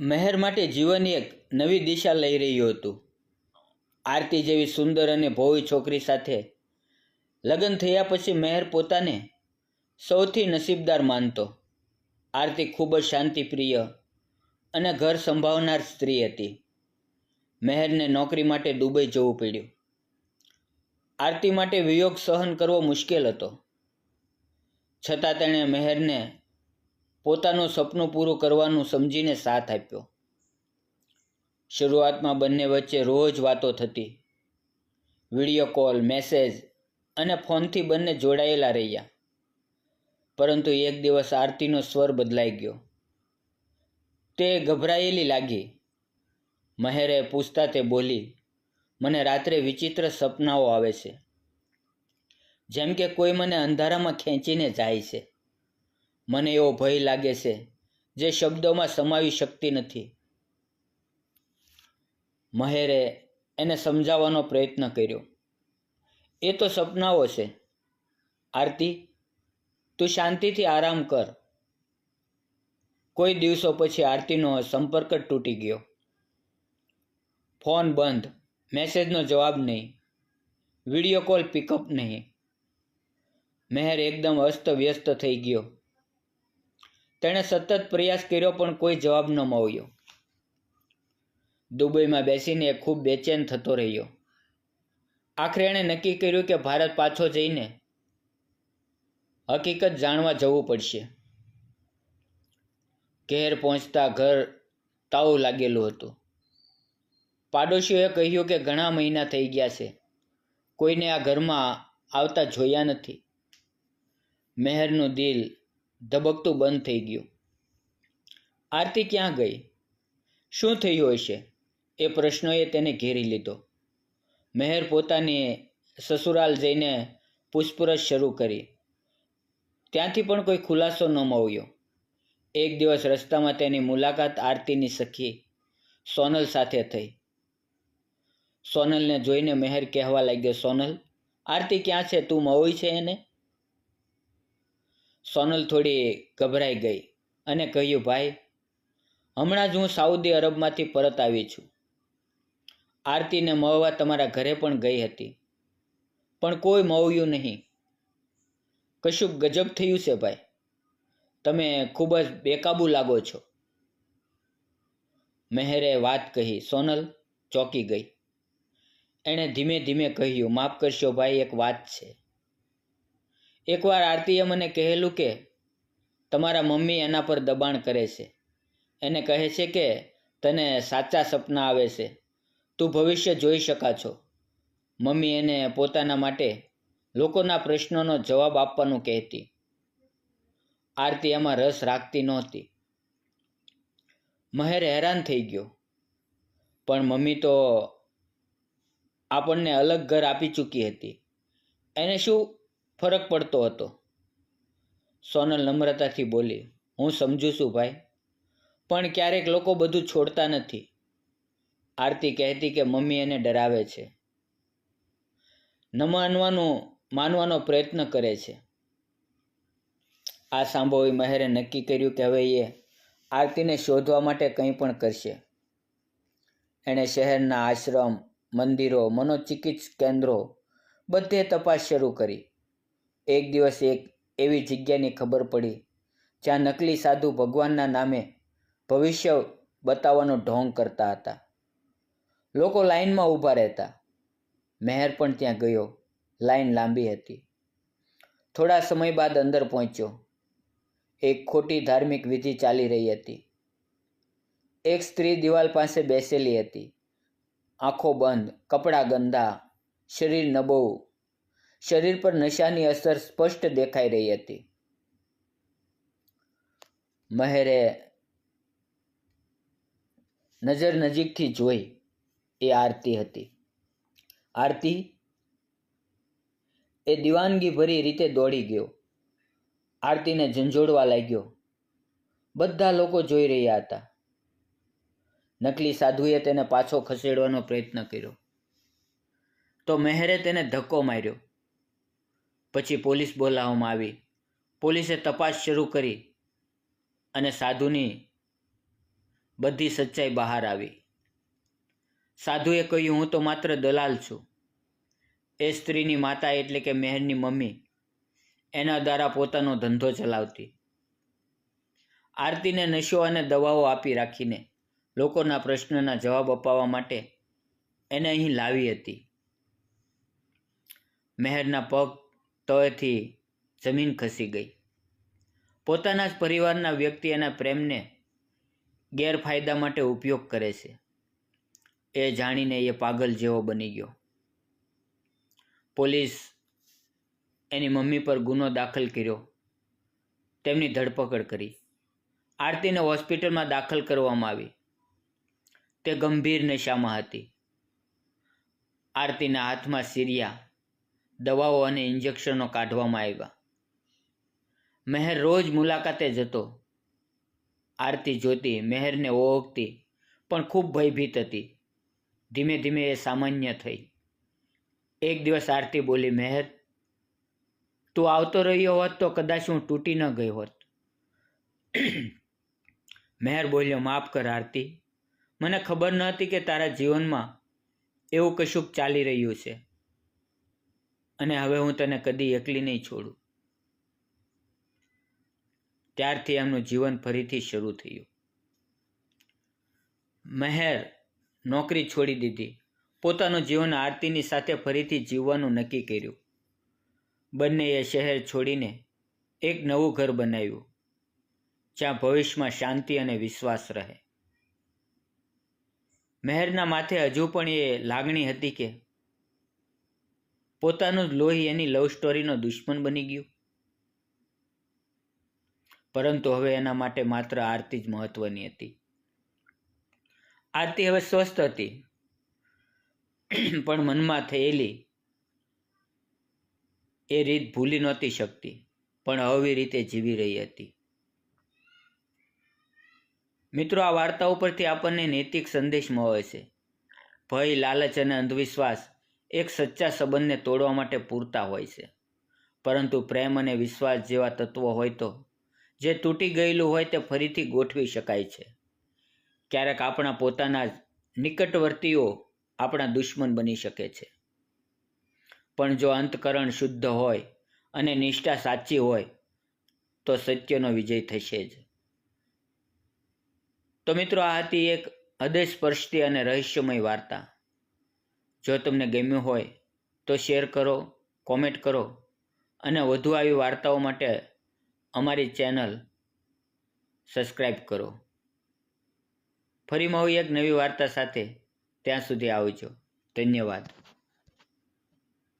મહેર માટે જીવન એક નવી દિશા લઈ રહ્યું હતું. આરતી જેવી સુંદર અને ભોવી છોકરી સાથે લગ્ન થયા પછી મહેર પોતાને સૌથી નસીબદાર માનતો. આરતી ખૂબ જ શાંતિપ્રિય અને ઘર સંભાળનાર સ્ત્રી હતી. મહેરને નોકરી માટે દુબઈ જવું પડ્યું. આરતી માટે વિયોગ સહન કરવો મુશ્કેલ હતો. છતાં તેણે મહેરને પોતાનું સપનું પૂરું કરવાનું સમજીને સાથ આપ્યો. શરૂઆતમાં બંને વચ્ચે રોજ વાતો થતી. વીડિયો કોલ, મેસેજ અને ફોનથી બંને જોડાયેલા રહ્યા. પરંતુ એક દિવસ આરતીનો સ્વર બદલાઈ ગયો. તે ગભરાયેલી લાગી. મહેરે પૂછતા તે બોલી, મને રાત્રે વિચિત્ર સપનાઓ આવે છે. જેમ કે કોઈ મને અંધારામાં ખેંચીને જાય છે. મને એવો ભય લાગે છે, જે શબ્દોમાં સમાવી શકતી નથી. મહેરે એને સમજાવવાનો પ્રયત્ન કર્યો. એ તો સપનાઓ છે. આરતી, તું શાંતિથી આરામ કર. કોઈ દિવસો પછી આરતીનો સંપર્ક જ તૂટી ગયો. ફોન બંધ, મેસેજનો જવાબ નહીં, વીડિયો કોલ પિકઅપ નહીં. મહેર એકદમ અસ્ત વ્યસ્ત થઈ ગયો. તેણે સતત પ્રયાસ કર્યો પણ કોઈ જવાબ ન મળ્યો. દુબઈમાં બેસીને એ ખૂબ બેચેન થતો રહ્યો. આખરે એણે નક્કી કર્યું કે ભારત પાછો જઈને હકીકત જાણવા જવું પડશે. ઘેર પહોંચતા ઘર તાવું લાગેલું હતું. પાડોશીઓએ કહ્યું કે ઘણા મહિના થઈ ગયા છે. કોઈને આ ઘરમાં આવતા જોયા નથી. મહેરનું દિલ ધબકતું બંધ થઈ ગયું. આરતી ક્યાં ગઈ? શું થયું હશે? એ પ્રશ્નોએ તેને ઘેરી લીધો. મહેર પોતાની સસુરાલ જઈને પૂછપરછ શરૂ કરી. ત્યાંથી પણ કોઈ ખુલાસો ન મળ્યો. એક દિવસ રસ્તામાં તેની મુલાકાત આરતીની સખી સોનલ સાથે થઈ. સોનલને જોઈને મહેર કહેવા લાગ્યો, સોનલ, આરતી ક્યાં છે? તું મળી છે એને? સોનલ થોડી ગભરાઈ ગઈ અને કહ્યું, ભાઈ, હમણાં જ હું સાઉદી અરબમાંથી પરત આવી છું. આરતીને મળવા તમારા ઘરે પણ ગઈ હતી. પણ કોઈ મળ્યું નહીં. કશું ગજબ થયું છે ભાઈ. તમે ખૂબ જ બેકાબુ લાગો છો. મહેરે વાત કહી, સોનલ ચોંકી ગઈ. એણે ધીમે ધીમે કહ્યું, માફ કરશો ભાઈ, એક વાત છે. એકવાર આરતીએ મને કહેલું કે, તમારા મમ્મી એના પર દબાણ કરે છે. એને કહે છે કે, તને સાચા સપના આવે છે. તું ભવિષ્ય જોઈ શકા છો. મમ્મી એને પોતાના માટે લોકોના પ્રશ્નોનો જવાબ આપવાનું કહેતી. આરતી એમાં રસ રાખતી નહોતી. મહેર હેરાન થઈ ગયો. પણ મમ્મી તો આપણને અલગ ઘર આપી ચૂકી હતી. એને શું ફરક પડતો હતો. સોનલ નમ્રતાથી બોલી, હું સમજુ છું ભાઈ, પણ ક્યારેક લોકો બધું છોડતા નથી. આરતી કહેતી કે મમ્મી એને ડરાવે છે. ન માનવાનું, માનવાનો પ્રયત્ન કરે છે. આ સાંભળવી મહેરે નક્કી કર્યું કે હવે એ આરતીને શોધવા માટે કંઈ પણ કરશે. એણે શહેરના આશ્રમ, મંદિરો, મનોચિકિત્સ કેન્દ્રો બધે તપાસ શરૂ કરી. એક દિવસ એક એવી જગ્યાની ખબર પડી, જ્યાં નકલી સાધુ ભગવાનના નામે ભવિષ્ય બતાવવાનો ઢોંગ કરતા હતા. લોકો લાઇનમાં ઊભા રહેતા. મહેર પણ ત્યાં ગયો, લાઈન લાંબી હતી. થોડા સમય બાદ અંદર પહોંચ્યો. એક ખોટી ધાર્મિક વિધિ ચાલી રહી હતી. એક સ્ત્રી દિવાલ પાસે બેસેલી હતી. આંખો બંધ, કપડાં ગંદા, શરીર નબળું શરીર પર નશાની અસર સ્પષ્ટ દેખાઈ રહી હતી. મહેરે નજર નજીકથી જોઈ એ આરતી હતી. આરતી એ દિવાનગી ભરી રીતે દોડી ગયો. આરતીને ઝંઝોડવા લાગ્યો. બધા લોકો જોઈ રહ્યા હતા. નકલી સાધુએ તેને પાછો ખસેડવાનો પ્રયત્ન કર્યો. તો મહેરે તેને ધક્કો માર્યો. પછી પોલીસ બોલાવવામાં આવી. પોલીસે તપાસ શરૂ કરી અને સાધુની બધી સચ્ચાઈ બહાર આવી. સાધુએ કહ્યું, હું તો માત્ર દલાલ છું. એ સ્ત્રીની માતા એટલે કે મેહરની મમ્મી એના દ્વારા પોતાનો ધંધો ચલાવતી. આરતીને નશો અને દવાઓ આપી રાખીને લોકોના પ્રશ્નના જવાબ અપાવવા માટે એને અહીં લાવી હતી. મહેરના પગ તળેથી જમીન ખસી ગઈ. પોતાના જ પરિવારના વ્યક્તિ એના પ્રેમને ગેરફાયદા માટે ઉપયોગ કરે છે. એ જાણીને એ પાગલ જેવો બની ગયો. પોલીસ એની મમ્મી પર ગુનો દાખલ કર્યો. તેમની ધરપકડ કરી. આરતીને હોસ્પિટલમાં દાખલ કરવામાં આવી. તે ગંભીર નશામાં હતી. આરતીના હાથમાં સિરિયા દવાઓ અને ઇન્જેક્શનો કાઢવામાં આવ્યા. મહેર રોજ મુલાકાતે જતો. આરતી જોતી, મહેરને ઓળખતી, પણ ખૂબ ભયભીત હતી. ધીમે ધીમે એ સામાન્ય થઈ. એક દિવસ આરતી બોલી, મહેર, તું આવતો રહ્યો હોત તો કદાચ હું તૂટી ન ગઈ હોત. મહેર બોલ્યો, માફ કર આરતી. મને ખબર ન હતી કે તારા જીવનમાં એવું કશુંક ચાલી રહ્યું છે. અને હવે હું તને કદી એકલી નહીં છોડું. ત્યારથી એમનું જીવન ફરીથી શરૂ થયું. મહેર નોકરી છોડી દીધી. પોતાનું જીવન આરતીની સાથે ફરીથી જીવવાનું નક્કી કર્યું. બંનેએ શહેર છોડીને એક નવું ઘર બનાવ્યું, જ્યાં ભવિષ્યમાં શાંતિ અને વિશ્વાસ રહે. મહેરના માથે હજુ પણ એ લાગણી હતી કે પોતાનું જ લોહી એની લવ સ્ટોરીનો દુશ્મન બની ગયું. પરંતુ હવે એના માટે માત્ર આરતી જ મહત્વની હતી. આરતી હવે સ્વસ્થ હતી. પણ મનમાં થયેલી એ રીત ભૂલી નહોતી શકતી, પણ આવી રીતે જીવી રહી હતી. મિત્રો, આ વાર્તા ઉપરથી આપણને નૈતિક સંદેશ મળે છે. ભય, લાલચ અને અંધવિશ્વાસ એક સચ્ચા સંબંધને તોડવા માટે પૂરતા હોય છે. પરંતુ પ્રેમ અને વિશ્વાસ જેવા તત્વો હોય તો, જે તૂટી ગયેલું હોય તે ફરીથી ગોઠવી શકાય છે. ક્યારેક આપણા પોતાના નિકટવર્તીઓ આપણા દુશ્મન બની શકે છે. પણ જો અંતકરણ શુદ્ધ હોય અને નિષ્ઠા સાચી હોય, તો સત્યનો વિજય થશે જ. તો મિત્રો, આ હતી એક હૃદય સ્પર્શતી અને રહસ્યમય વાર્તા. જો તમને ગમ્યું હોય તો શેર કરો કોમેન્ટ કરો અને વધુ આવી વાર્તાઓ માટે અમારી ચેનલ સબસ્ક્રાઈબ કરો. ફરી મળું એક નવી વાર્તા સાથે. ત્યાં સુધી આવજો. ધન્યવાદ.